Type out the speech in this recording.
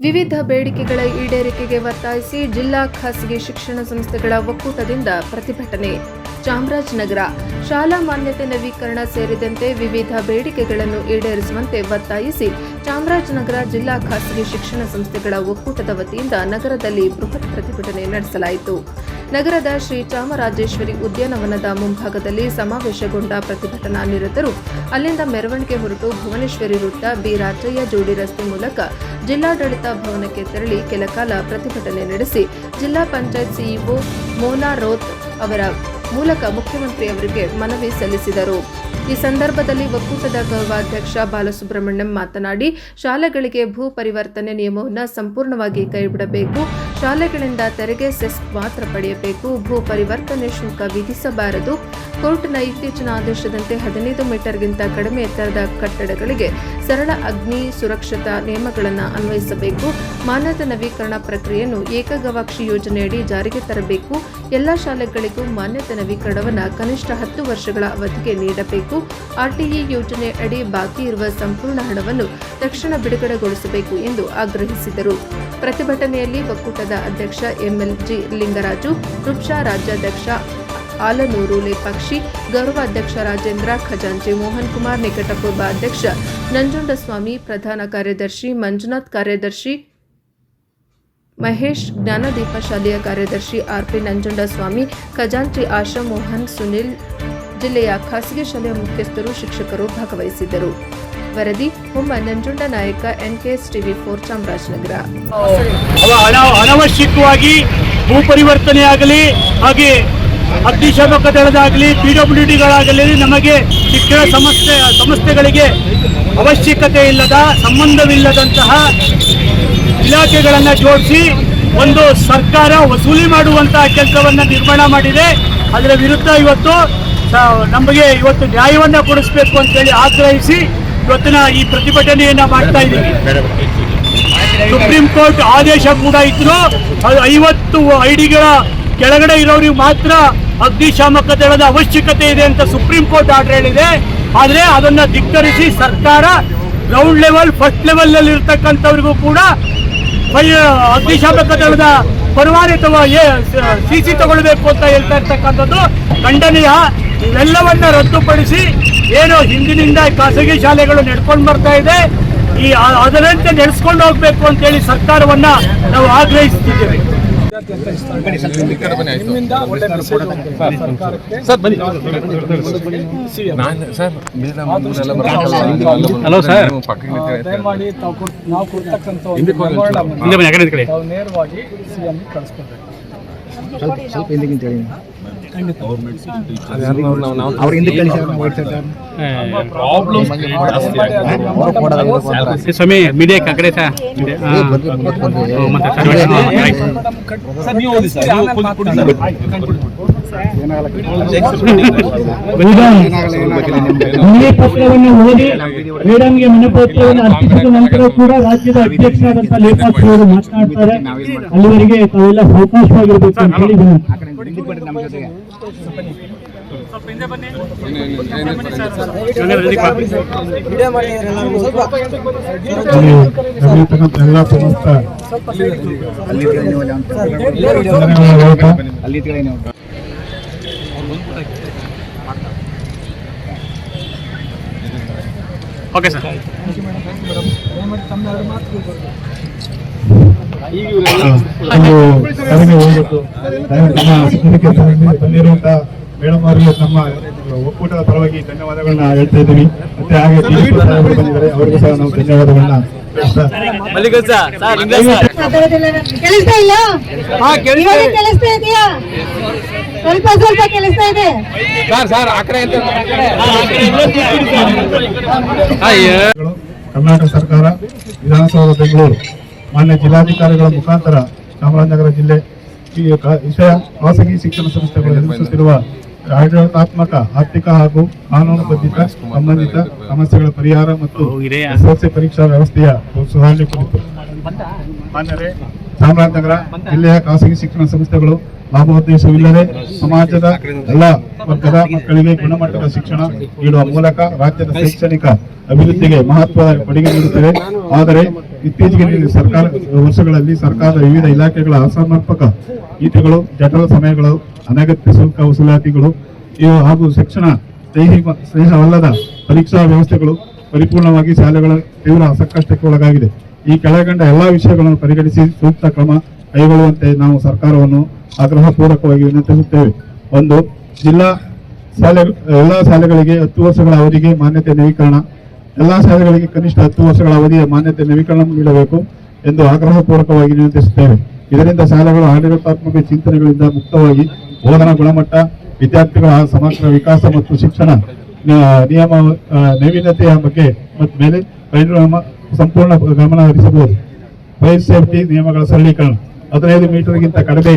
ವಿವಿಧ ಬೇಡಿಕೆಗಳ ಈಡೇರಿಕೆಗೆ ಒತ್ತಾಯಿಸಿ ಜಿಲ್ಲಾ ಖಾಸಗಿ ಶಿಕ್ಷಣ ಸಂಸ್ಥೆಗಳ ಒಕ್ಕೂಟದಿಂದ ಪ್ರತಿಭಟನೆ. ಚಾಮರಾಜನಗರ ಶಾಲಾ ಮಾನ್ಯತೆ ನವೀಕರಣ ಸೇರಿದಂತೆ ವಿವಿಧ ಬೇಡಿಕೆಗಳನ್ನು ಈಡೇರಿಸುವಂತೆ ಒತ್ತಾಯಿಸಿ ಚಾಮರಾಜನಗರ ಜಿಲ್ಲಾ ಖಾಸಗಿ ಶಿಕ್ಷಣ ಸಂಸ್ಥೆಗಳ ಒಕ್ಕೂಟದ ವತಿಯಿಂದ ನಗರದಲ್ಲಿ ಬೃಹತ್ ಪ್ರತಿಭಟನೆ ನಡೆಸಲಾಯಿತು. ನಗರದ ಶ್ರೀ ಚಾಮರಾಜೇಶ್ವರಿ ಉದ್ಯಾನವನದ ಮುಂಭಾಗದಲ್ಲಿ ಸಮಾವೇಶಗೊಂಡ ಪ್ರತಿಭಟನಾ ನಿರತರು, ಅಲ್ಲಿಂದ ಮೆರವಣಿಗೆ ಹೊರಟು ಭುವನೇಶ್ವರಿ ವೃತ್ತ ಬಿ ರಾಜಯ್ಯ ಜೋಡಿ ರಸ್ತೆ ಮೂಲಕ ಜಿಲ್ಲಾಡಳಿತ ಭವನಕ್ಕೆ ತೆರಳಿ ಕೆಲಕಾಲ ಪ್ರತಿಭಟನೆ ನಡೆಸಿ, ಜಿಲ್ಲಾ ಪಂಚಾಯತ್ ಸಿಇಒ ಮೋನಾ ರೋತ್ ಅವರ ಮೂಲಕ ಮುಖ್ಯಮಂತ್ರಿಯವರಿಗೆ ಮನವಿ ಸಲ್ಲಿಸಿದರು. ಈ ಸಂದರ್ಭದಲ್ಲಿ ಒಕ್ಕೂಟದ ಗೌರವಾಧ್ಯಕ್ಷ ಬಾಲಸುಬ್ರಹ್ಮಣ್ಯಂ ಮಾತನಾಡಿ, ಶಾಲೆಗಳಿಗೆ ಭೂ ಪರಿವರ್ತನೆ ನಿಯಮವನ್ನು ಸಂಪೂರ್ಣವಾಗಿ ಕೈಬಿಡಬೇಕು. ಶಾಲೆಗಳಿಂದ ತೆರಿಗೆ ಸೆಸ್ ಮಾತ್ರ ಪಡೆಯಬೇಕು. ಭೂ ಪರಿವರ್ತನೆ ಶುಲ್ಕ ವಿಧಿಸಬಾರದು. ಕೋರ್ಟ್ನ ಇತ್ತೀಚಿನ ಆದೇಶದಂತೆ ಹದಿನೈದು ಮೀಟರ್ಗಿಂತ ಕಡಿಮೆ ಎತ್ತರದ ಕಟ್ಟಡಗಳಿಗೆ ಸರಳ ಅಗ್ನಿ ಸುರಕ್ಷತಾ ನಿಯಮಗಳನ್ನು ಅನ್ವಯಿಸಬೇಕು. ಮಾನ್ಯತೆ ನವೀಕರಣ ಪ್ರಕ್ರಿಯೆಯನ್ನು ಏಕಗವಾಕ್ಷಿ ಯೋಜನೆಯಡಿ ಜಾರಿಗೆ ತರಬೇಕು. ಎಲ್ಲ ಶಾಲೆಗಳಿಗೂ ಮಾನ್ಯತೆ ನವೀಕರಣವನ್ನು ಕನಿಷ್ಠ ಹತ್ತು ವರ್ಷಗಳ ಅವಧಿಗೆ ನೀಡಬೇಕು. ಆರ್ಟಿಇ ಯೋಜನೆ ಅಡಿ ಬಾಕಿ ಇರುವ ಸಂಪೂರ್ಣ ಹಣವನ್ನು ತಕ್ಷಣ ಬಿಡುಗಡೆಗೊಳಿಸಬೇಕು ಎಂದು ಆಗ್ರಹಿಸಿದರು. ಪ್ರತಿಭಟನೆಯಲ್ಲಿ ಒಕ್ಕೂಟದ ಅಧ್ಯಕ್ಷ ಎಂಎಲ್ಜಿ ಲಿಂಗರಾಜು, ರುಪ್ಷಾ ರಾಜ್ಯಾಧ್ಯಕ್ಷ ಆಲನೂರು ಲೇಪಾಕ್ಷಿ, ಗೌರವಾಧ್ಯಕ್ಷ ರಾಜೇಂದ್ರ, ಖಜಾಂಚಿ ಮೋಹನ್ ಕುಮಾರ್ ನಿಕಟಪೂರ್ವ ಅಧ್ಯಕ್ಷ ನಂಜುಂಡಸ್ವಾಮಿ, ಪ್ರಧಾನ ಕಾರ್ಯದರ್ಶಿ ಮಂಜುನಾಥ್, ಕಾರ್ಯದರ್ಶಿ ಮಹೇಶ್, ಜ್ಞಾನದೀಪ ಶಾಲೆಯ ಕಾರ್ಯದರ್ಶಿ ಆರ್ಪಿ ನಂಜುಂಡಸ್ವಾಮಿ, ಖಜಾಂಚಿ ಆಶಾ ಮೋಹನ್, ಸುನಿಲ್ ಜಿಲ್ಲೆಯ ಖಾಸಗಿ ಶಾಲೆಯ ಮುಖ್ಯಸ್ಥರು, ಶಿಕ್ಷಕರು ಭಾಗವಹಿಸಿದ್ದರು. ವರದಿ, Homma Nanjunda Nayaka, NKS TV four Chamarajanagar. ಅನವಶ್ಯಕವಾಗಿ ಭೂ ಪರಿವರ್ತನೆ ಆಗಲಿ ಹಾಗೆ ಅಗ್ನಿಶಾಮಕ ದಳದಾಗಲಿ, ಪಿ ಡಬ್ಲ್ಯೂ ಡಿಗಳಾಗಲಿ ನಮಗೆ ಶಿಕ್ಷಣ ಸಂಸ್ಥೆ ಸಂಸ್ಥೆಗಳಿಗೆ ಅವಶ್ಯಕತೆ ಇಲ್ಲದ, ಸಂಬಂಧವಿಲ್ಲದಂತಹ ಇಲಾಖೆಗಳನ್ನು ಜೋಡಿಸಿ ಒಂದು ಸರ್ಕಾರ ವಸೂಲಿ ಮಾಡುವಂತಹ ಕೆಲಸವನ್ನು ನಿರ್ಮಾಣ ಮಾಡಿದೆ. ಅದರ ವಿರುದ್ಧ ಇವತ್ತು ನಮಗೆ ಇವತ್ತು ನ್ಯಾಯವನ್ನು ಕೊಡಿಸಬೇಕು ಅಂತೇಳಿ ಆಗ್ರಹಿಸಿ ಇವತ್ತಿನ ಈ ಪ್ರತಿಭಟನೆಯನ್ನ ಮಾಡ್ತಾ ಇದ್ದೀವಿ. ಸುಪ್ರೀಂ ಕೋರ್ಟ್ ಆದೇಶ ಕೂಡ ಇದ್ರು ಐವತ್ತು ಐಡಿಗಳ ಕೆಳಗಡೆ ಇರೋರಿಗೆ ಮಾತ್ರ ಅಗ್ನಿಶಾಮಕ ದಳದ ಅವಶ್ಯಕತೆ ಇದೆ ಅಂತ ಸುಪ್ರೀಂ ಕೋರ್ಟ್ ಆರ್ಡರ್ ಹೇಳಿದೆ. ಆದರೆ ಅದನ್ನ ಧಿಕ್ಕರಿಸಿ ಸರ್ಕಾರ ಗ್ರೌಂಡ್ ಲೆವೆಲ್ ಫಸ್ಟ್ ಲೆವೆಲ್ನಲ್ಲಿ ಇರ್ತಕ್ಕಂಥವ್ರಿಗೂ ಕೂಡ ಅಗ್ನಿಶಾಮಕ ದಳದ ಪರವಾನೆ ತಗೋ ಸಿ ಸಿ ತಗೊಳ್ಬೇಕು ಅಂತ ಹೇಳ್ತಾ ಇರ್ತಕ್ಕಂಥದ್ದು ಖಂಡನೀಯ. ಇವೆಲ್ಲವನ್ನ ರದ್ದುಪಡಿಸಿ ಏನು ಹಿಂದಿನಿಂದ ಖಾಸಗಿ ಶಾಲೆಗಳು ನಡ್ಕೊಂಡು ಬರ್ತಾ ಇದೆ. ಈ ಅದರಂತೆ ನಡೆಸ್ಕೊಂಡು ಹೋಗ್ಬೇಕು ಅಂತೇಳಿ ಸರ್ಕಾರವನ್ನ ನಾವು ಆಗ್ರಹಿಸುತ್ತಿದ್ದೇವೆ ನಿಮ್ಮಿಂದ ಒಳ್ಳೆ ಮೆಸೇಜ್ ಹೋಗ್ತದೆ ಸರ್ಕಾರಕ್ಕೆ ನಾನು ಸರ್. ದಯಮಾಡಿ ತಾವು ಕೊಡ್- ನಾವು ಕೊಡ್ತಕ್ಕಂಥ ಒಂದು ನೇರವಾಗಿ ಸಿಎಂ ಕಳಿಸ್ಕೊಡ್ಬೇಕು ಸ್ವಲ್ಪ ಹಿಂದೆ ಕಳಿಸಿ ಸ್ವಾಮಿ ಮೀಡಿಯಾ ಕಡೆ ಸರ್ ಸರ್ ನೀವು ಓದಿ ಸರ್ ಮನವಿ ಪತ್ರವನ್ನು ಓದಿ ಮೇಡಮ್ಗೆ ಮನಪತ್ರವನ್ನು ಅರ್ಪಿಸಿದ ನಂತರ ಕೂಡ ರಾಜ್ಯದ ಅಧ್ಯಕ್ಷರಾದಂತಹ ಲೇಖಾಕ್ಷಿ ಅವರು ಮಾತನಾಡ್ತಾರೆ ಅಲ್ಲಿವರೆಗೆ ತಾವೆಲ್ಲ ಸಾವಕಾಶವಾಗಿರ್ಬೇಕು ಅಂತ ಹೇಳಿ ಎಲ್ಲ ಸಮಸ್ತ ಅಲ್ಲಿ ಓಕೆ ಸರ್. ಮೇಡಮ್ ಒಂದು ಹೋಗ್ಬೇಕು ನಮ್ಮ ಬಂದಿರುವಂತ ಮೇಡಮ್ ಅವರಿಗೆ ನಮ್ಮ ಒಕ್ಕೂಟದ ಪರವಾಗಿ ಧನ್ಯವಾದಗಳನ್ನ ಹೇಳ್ತಾ ಇದ್ದೀವಿ ಮತ್ತೆ ಹಾಗೆ ಬಂದಿದ್ದಾರೆ ಅವರಿಗೂ ಸಹ ನಾವು ಧನ್ಯವಾದಗಳನ್ನ ಸ್ವಲ್ಪ ಸ್ವಲ್ಪ ಕೆಲಸ ಇದೆ ಕರ್ನಾಟಕ ಸರ್ಕಾರ ವಿಧಾನಸೌಧ ಬೆಂಗಳೂರು. ಮಾನ್ಯ ಜಿಲ್ಲಾಧಿಕಾರಿಗಳ ಮುಖಾಂತರ ಚಾಮರಾಜನಗರ ಜಿಲ್ಲೆ ಈ ವಿಷಯ ಖಾಸಗಿ ಶಿಕ್ಷಣ ಸಂಸ್ಥೆಗಳು ಎದುರಿಸುತ್ತಿರುವ ಆಡಳಿತಾತ್ಮಕ ಆರ್ಥಿಕ ಹಾಗೂ ಕಾನೂನು ಬದ್ಧಿತ ಸಂಬಂಧಿತ ಸಮಸ್ಯೆಗಳ ಪರಿಹಾರ ಮತ್ತು ಎಸ್ಎಲ್ಸಿ ಪರೀಕ್ಷಾ ವ್ಯವಸ್ಥೆಯ ಸುಧಾರಣೆ ಕುರಿತು. ಚಾಮರಾಜನಗರ ಜಿಲ್ಲೆಯ ಖಾಸಗಿ ಶಿಕ್ಷಣ ಸಂಸ್ಥೆಗಳು ಲಾಭೋದ್ದೇಶವಿಲ್ಲದೆ ಸಮಾಜದ ಎಲ್ಲ ವರ್ಗದ ಮಕ್ಕಳಿಗೆ ಗುಣಮಟ್ಟದ ಶಿಕ್ಷಣ ನೀಡುವ ಮೂಲಕ ರಾಜ್ಯದ ಶೈಕ್ಷಣಿಕ ಅಭಿವೃದ್ಧಿಗೆ ಮಹತ್ವದ ಕೊಡುಗೆ ನೀಡುತ್ತದೆ ಆದರೆ ಇತ್ತೀಚೆಗೆ ಸರ್ಕಾರ, ವರ್ಷಗಳಲ್ಲಿ ಸರ್ಕಾರದ ವಿವಿಧ ಇಲಾಖೆಗಳ ಅಸಮರ್ಪಕ ನೀತಿಗಳು ಜಠರ ಸಮಯಗಳು, ಅನಗತ್ಯ ಶುಲ್ಕ ವಸೂಲಾತಿಗಳು, ಇವು ಹಾಗೂ ಶಿಕ್ಷಣ ಸ್ನೇಹಿ ಸ್ನೇಹವಲ್ಲದ ಪರೀಕ್ಷಾ ವ್ಯವಸ್ಥೆಗಳು, ಪರಿಪೂರ್ಣವಾಗಿ ಶಾಲೆಗಳ ತೀವ್ರ ಸಂಕಷ್ಟಕ್ಕೆ ಒಳಗಾಗಿದೆ. ಈ ಕೆಳಗಂಡ ಎಲ್ಲ ವಿಷಯಗಳನ್ನು ಪರಿಗಣಿಸಿ ಸೂಕ್ತ ಕ್ರಮ ಕೈಗೊಳ್ಳುವಂತೆ ನಾವು ಸರ್ಕಾರವನ್ನು ಆಗ್ರಹಪೂರ್ವಕವಾಗಿ ವಿನಂತಿಸುತ್ತೇವೆ. ಒಂದು, ಜಿಲ್ಲಾ ಶಾಲೆ, ಎಲ್ಲಾ ಶಾಲೆಗಳಿಗೆ ಹತ್ತು ವರ್ಷಗಳ ಅವಧಿಗೆ ಮಾನ್ಯತೆ ನವೀಕರಣ. ಎಲ್ಲಾ ಶಾಲೆಗಳಿಗೆ ಕನಿಷ್ಠ ಹತ್ತು ವರ್ಷಗಳ ಅವಧಿಯ ಮಾನ್ಯತೆ ನವೀಕರಣ ನೀಡಬೇಕು ಎಂದು ಆಗ್ರಹಪೂರ್ವಕವಾಗಿ ವಿನಂತಿಸುತ್ತೇವೆ. ಇದರಿಂದ ಶಾಲೆಗಳು ಆಡಳಿತಾತ್ಮಕ ಚಿಂತನೆಗಳಿಂದ ಮುಕ್ತವಾಗಿ ಬೋಧನಾ ಗುಣಮಟ್ಟ, ವಿದ್ಯಾರ್ಥಿಗಳ ಸಮಗ್ರ ವಿಕಾಸ ಮತ್ತು ಶಿಕ್ಷಣ ನಿಯಮ ನೈವೀನ್ಯತೆಯ ಬಗ್ಗೆ ಮತ್ತು ಮೇಲೆ ಪರಿಣಾಮ, ಸಂಪೂರ್ಣ ಗಮನ ಹರಿಸಬಹುದು ಫೈರ್ ಸೇಫ್ಟಿ ನಿಯಮಗಳ ಸರಳೀಕರಣ. ಹದಿನೈದು ಮೀಟರ್ಗಿಂತ ಕಡಿಮೆ